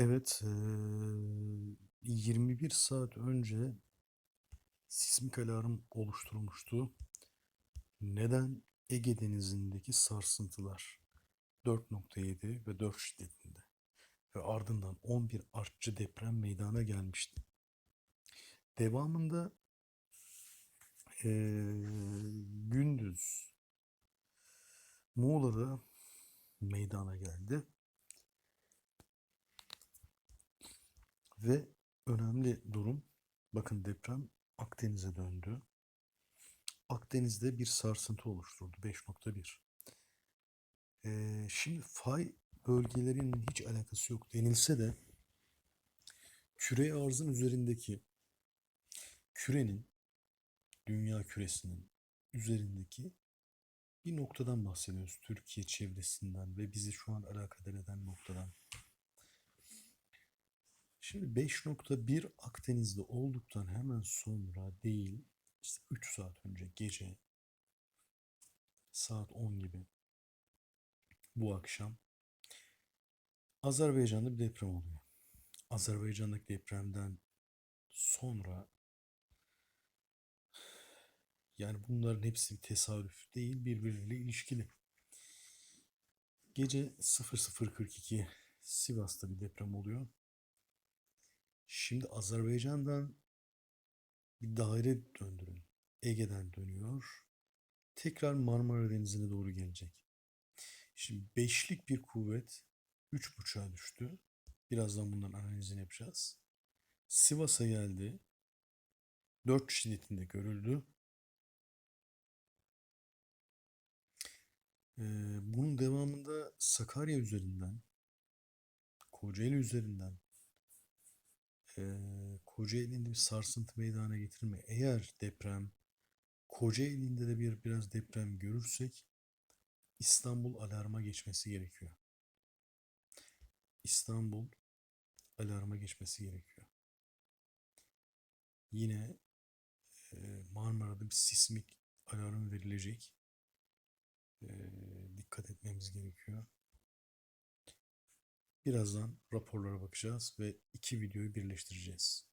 Evet, eee, 21 saat önce sismik alarm oluşturmuştu. Neden? Ege Denizi'ndeki sarsıntılar 4.7 ve 4 şiddetinde ve ardından 11 artçı deprem meydana gelmişti. Devamında eee, gündüz Muğla'da meydana geldi ve önemli durum bakın deprem Akdeniz'e döndü. Akdeniz'de bir sarsıntı oluşturdu 5.1. Ee, şimdi fay bölgelerinin hiç alakası yok denilse de küre arzın üzerindeki kürenin dünya küresinin üzerindeki bir noktadan bahsediyoruz. Türkiye çevresinden ve bizi şu an alakadar eden noktadan. Şimdi 5.1 Akdeniz'de olduktan hemen sonra değil, işte 3 saat önce gece saat 10 gibi bu akşam Azerbaycan'da bir deprem oluyor. Azerbaycan'daki depremden sonra yani bunların hepsi bir tesadüf değil, birbiriyle ilişkili. Gece 00.42 Sivas'ta bir deprem oluyor. Şimdi Azerbaycan'dan bir daire döndürün. Ege'den dönüyor. Tekrar Marmara Denizi'ne doğru gelecek. Şimdi beşlik bir kuvvet 3.5'a düştü. Birazdan bunların analizini yapacağız. Sivas'a geldi. 4 şiddetinde görüldü. Ee, bunun devamında Sakarya üzerinden, Kocaeli üzerinden, ee, Kocaeli'nde bir sarsıntı meydana getirme. Eğer deprem Kocaeli'nde de bir biraz deprem görürsek İstanbul alarma geçmesi gerekiyor. İstanbul alarma geçmesi gerekiyor. Yine e, Marmara'da bir sismik alarm verilecek. E, dikkat etmemiz gerekiyor. Birazdan raporlara bakacağız ve iki videoyu birleştireceğiz.